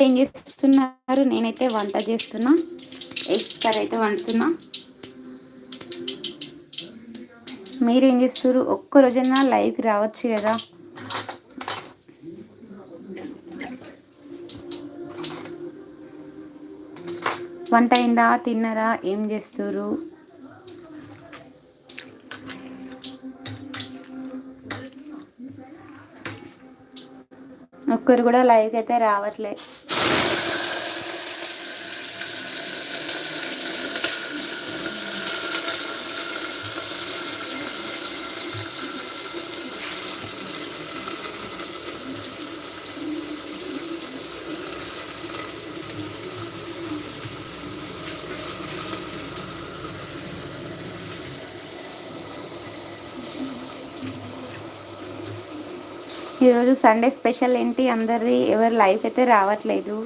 ఏం చేస్తున్నారు? నేనైతే వంట చేస్తున్నా. ఎగ్స్ కర్రీ అయితే వండుతున్నా. మీరేం చేస్తారు ఒక్క రోజైనా లైవ్కి రావచ్చు కదా. వంట అయిందా? తిన్నారా ఏం చేస్తారు ఒక్కరు కూడా లైవ్కి అయితే రావట్లేదు ఈరోజు సండే స్పెషల్ ఏంటి? అందరిది ఎవరు లైఫ్ అయితే రావట్లేదు.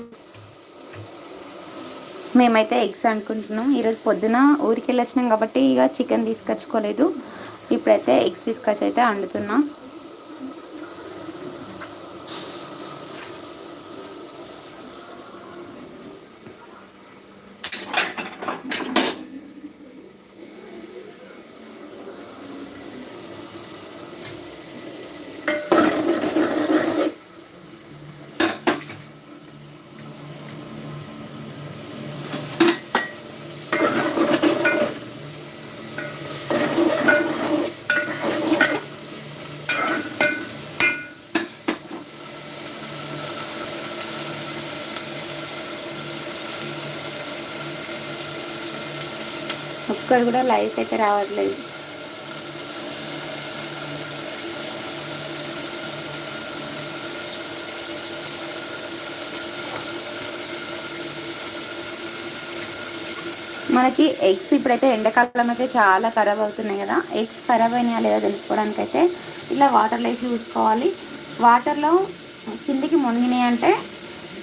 మేమైతే ఎగ్స్ అనుకుంటున్నాం ఈరోజు పొద్దున ఊరికి వెళ్ళొచ్చినాం కాబట్టి ఇక చికెన్ తీసుకొచ్చుకోలేదు. ఇప్పుడైతే ఎగ్స్ తీసుకొచ్చి అయితే వండుతున్నాం. ఒక్కడు కూడా లైఫ్ అయితే రావట్లేదు. మనకి ఎగ్స్ ఇప్పుడైతే ఎండాకాలం అయితే చాలా ఖరాబ్ అవుతున్నాయి కదా. ఎగ్స్ ఖరాబ్ అయినాయా లేదా తెలుసుకోవడానికి అయితే ఇలా వాటర్లో వేసి చూసుకోవాలి. వాటర్లో కిందికి మునిగినాయి అంటే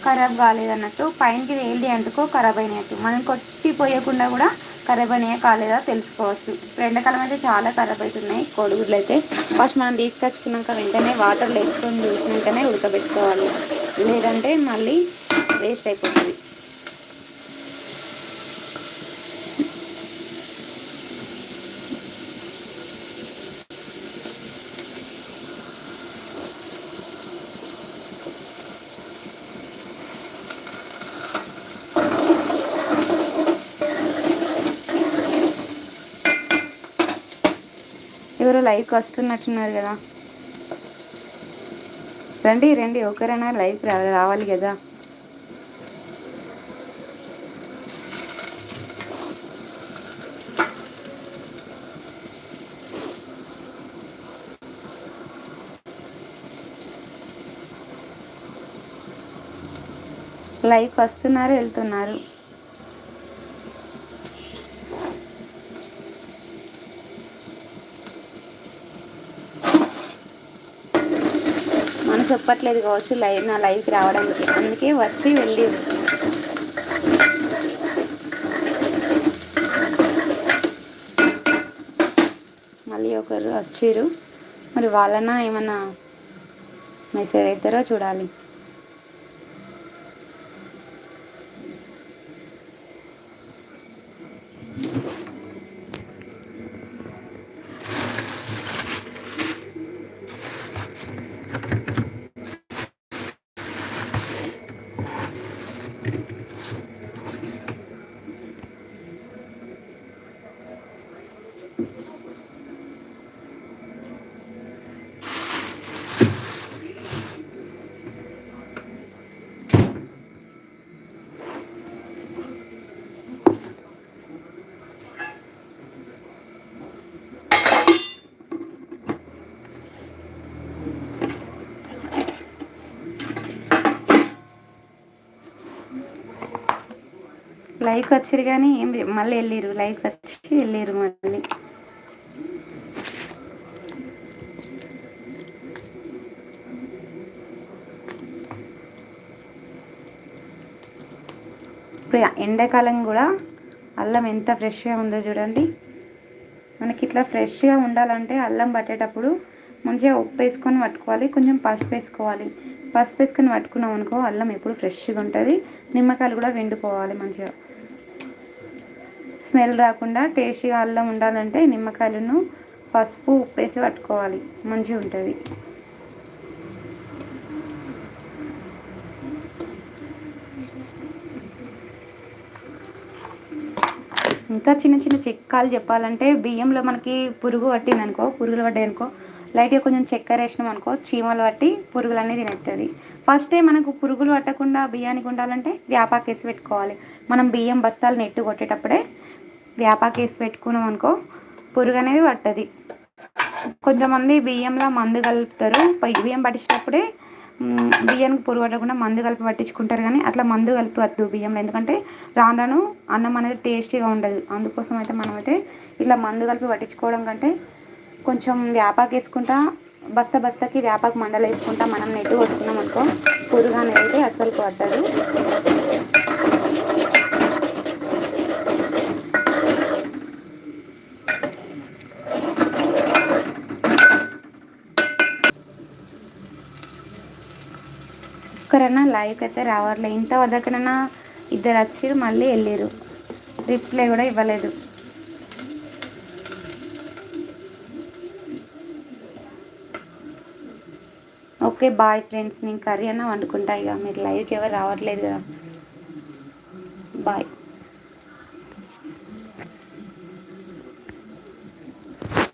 ఖరాబ్ కాలేదన్నట్టు పైనకి తేలి అంటుకో ఖరాబ్ అయినట్టు మనం కొట్టిపోయకుండా కూడా ఖరాబ్ అయినాయా కాలేదా తెలుసుకోవచ్చు. ఎండాకాలం అయితే చాలా ఖరాబ్ అవుతున్నాయి కోడిగుడ్లు అయితే ఫస్ట్ మనం తీసుకొచ్చుకున్నాక వెంటనే వాటర్లో వేసుకొని చూసినాకనే ఉడకబెట్టుకోవాలి. లేదంటే మళ్ళీ వేస్ట్ అయిపోతుంది. ఎవరో లైవ్కి వస్తున్నట్టున్నారు కదా. రండి రండి. ఒకరైనా లైవ్కి రావాలి కదా. లైవ్కి వస్తున్నారు వెళ్తున్నారు మనం చెప్పట్లేదు కావచ్చు లైవ్ నా లైవ్కి రావడానికి. అందుకే వచ్చి వెళ్ళి మళ్ళీ ఒకరు వచ్చారు. మరి వాళ్ళన ఏమన్నా మెసేజ్ అవుతారో చూడాలి. లైక్ వచ్చారు కానీ ఏం మళ్ళీ వెళ్ళిరు లైక్ వచ్చి వెళ్ళిరు మళ్ళీ. ఇప్పుడు ఎండాకాలం కూడా అల్లం ఎంత ఫ్రెష్గా ఉందో చూడండి. మనకి ఇట్లా ఫ్రెష్గా ఉండాలంటే అల్లం పట్టేటప్పుడు మంచిగా ఉప్పు వేసుకొని పట్టుకోవాలి కొంచెం పసుపు వేసుకోవాలి. పసుపు వేసుకొని పట్టుకున్నాం అనుకో అల్లం ఎప్పుడు ఫ్రెష్గా ఉంటుంది. నిమ్మకాయలు కూడా వెండుకోవాలి మంచిగా. స్మెల్ రాకుండా టేస్టీగా అల్లం ఉండాలంటే నిమ్మకాయలను పసుపు ఉప్పు వేసి పట్టుకోవాలి. మంచిగా ఉంటుంది. ఇంకా చిన్న చిన్న చిట్కాలు చెప్పాలంటే బియ్యంలో మనకి పురుగు పట్టింది అనుకో పురుగులు పడ్డాయి అనుకో లైట్గా కొంచెం చక్కెర వేసినాం అనుకో చీమలు పట్టి పురుగులన్నీ తినేస్తుంది ఫస్టే మనకు పురుగులు పట్టకుండా బియ్యానికి ఉండాలంటే వేపాకు వేసి పెట్టుకోవాలి. మనం బియ్యం బస్తాలు నెట్టు కొట్టేటప్పుడే వేపాకు వేసి పెట్టుకున్నాం అనుకో పురుగు అనేది పట్టది కొంతమంది బియ్యంలో మందు కలుపుతారు. బియ్యం పట్టించినప్పుడే బియ్యానికి పురుగు పట్టకుండా మందు కలిపి పట్టించుకుంటారు కానీ అట్లా మందు కలిపి బియ్యంలో. ఎందుకంటే రాను రాను అన్నం అనేది టేస్టీగా ఉండదు. అందుకోసం అయితే మనమైతే ఇట్లా మందు కలిపి పట్టించుకోవడం కంటే కొంచెం వేపాకు వేసుకుంటా బస్తా బస్తాకి వేపాకు మండలు వేసుకుంటా మనం నెట్టు కొట్టుకున్నాం అనుకో పురుగు అనేది అయితే అస్సలు పట్టదు. ఒక్కరన్నా లైవ్కి అయితే రావట్లే ఇంత వద్దకనన్నా ఇద్దరు వచ్చి మళ్ళీ వెళ్ళారు రిప్లై కూడా ఇవ్వలేదు. ఓకే బాయ్ ఫ్రెండ్స్ నేను కర్రీ అన్న వండుకుంటా ఇక. మీరు లైవ్కి ఎవరు రావట్లేదు కదా. బాయ్